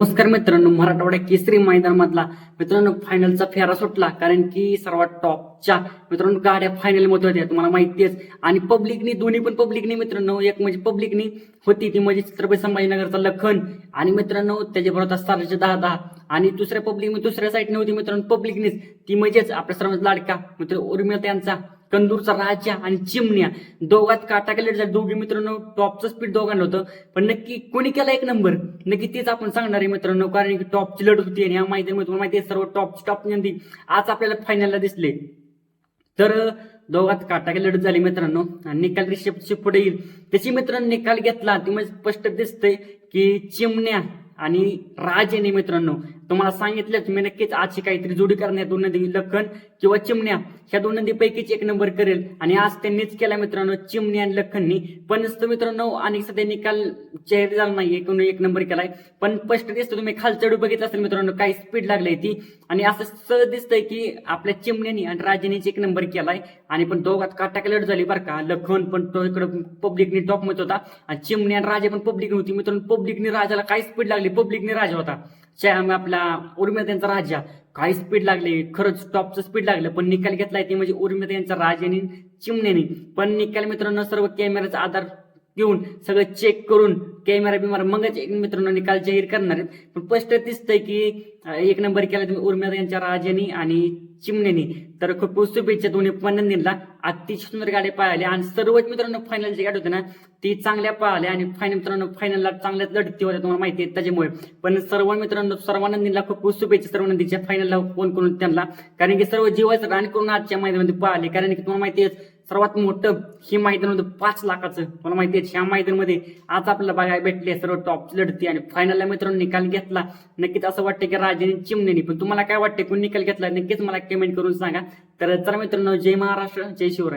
नमस्कार मित्रांनो मराठवाडा केसरी मैदान मधला मित्रांनो फायनलचा फेरा सुटला. कारण की सर्वात टॉपच्या मित्रांनो गाड्या फायनलमध्ये होत्या. तुम्हाला माहिती आहे आणि पब्लिकनी दोन्ही पण पब्लिकनी मित्रांनो एक म्हणजे पब्लिकनी होती ती म्हणजे छत्रपती संभाजीनगरचा लखन. आणि मित्रांनो त्याच्याबरोबर सातशे दहा दहा आणि दुसऱ्या पब्लिक दुसऱ्या साईडने होती मित्रांनो पब्लिकनीच ती म्हणजेच आपल्या सर्वांचा लाडका मित्र उर्मिला त्यांचा. कंदूरचा राजा आणि चिमण्या. दोघात काटा केले दोघी मित्रांनो टॉपचं स्पीड दोघांना होतं. पण नक्की कोणी केला एक नंबर नक्की तेच आपण सांगणार आहे मित्रांनो कारण की टॉपची लढत होती आणि या माहितीमध्ये तुम्हाला माहिती आहे सर्व टॉप टॉप नंदी आज आपल्याला फायनलला दिसले. तर दोघात काटाकी लढत झाली मित्रांनो. आणि निकाल रिषभची पुढे येईल. त्याची मित्रांनो निकाल घेतला. ती म्हणजे स्पष्ट दिसतंय की चिमण्या आणि राजेने मित्रांनो तुम्हाला सांगितलं मी नक्कीच आजची काहीतरी जोडी करण्यात दोन नदी लखन किंवा चिमण्या ह्या दोन नदीपैकीच एक नंबर करेल. आणि आज त्यांनीच केला मित्रांनो चिमण्या आणि लखननी. पण नुसतं मित्रांनो आणि सध्या निकाल जाहीर झाला नाही एकूण एक नंबर केलाय. पण स्पष्ट दिसतं तुम्ही खालचा चढू बघितलं असेल मित्रांनो काही स्पीड लागली ती. आणि असं सहज दिसतंय की आपल्या चिमण्यानी आणि राजेनीच एक नंबर केलाय. आणि पण दोघात काटाकलट झाली बरं का. लखन पण तो इकडं पब्लिकनी टॉप मत होता. आणि चिमणी आणि राजा पण पब्लिक होती. मित्रांनो पब्लिकनी राजाला काही स्पीड लागली पब्लिकनी राजा होता. आपला उर्मिला त्यांचा राजा. काय स्पीड लागली खरंच टॉपचं स्पीड लागलं पण निकाल घेतलाय ते म्हणजे उर्मिला यांचा राजाने चिमण्याने. पण निकाल मित्रांनो सर्व कॅमेराचा आधार घेऊन सगळं चेक करून कॅमेरा बिमारा मगच एक मित्रांनो निकाल जाहीर करणार आहेत. पण स्पष्ट दिसतंय की एक नंबर केला तुम्ही उर्मिला यांच्या राजानी आणि चिमण्यानी. तर खूप शुभेच्छा दोन्ही पणंदींना अतिशय सुंदर गाड्या पळाल्या आणि सर्वच मित्रांनो फायनल जी गाडी होती ना ती चांगल्या पळाल्या आणि फायनल मित्रांनो फायनलला चांगल्याच लढती होत्या तुम्हाला माहिती आहे त्याच्यामुळे. पण सर्व मित्रांनो सर्वानंदीला खूप खूप शुभेच्छा सर्व नंदीच्या फायनलला फोन करून त्यांना. कारण की सर्व जीवाचं रान करून आजच्या मैदानामध्ये पाळले. कारण की तुम्हाला माहिती आहे सर्वात मोठं हे मैदान होतं पाच लाखाचं. मला माहिती आहे ह्या मैदानमध्ये आज आपल्याला बघायला भेटले सर्व टॉप लढती आणि फायनलला मित्रांनो निकाल घेतला. नक्कीच असं वाटतं की राजाने चिमण्यानी पण तुम्हाला काय वाटतं? कोण निकाल घेतला? नक्कीच मला कमेंट करून सांगा. तर चला मित्रांनो जय महाराष्ट्र जय शिवराय.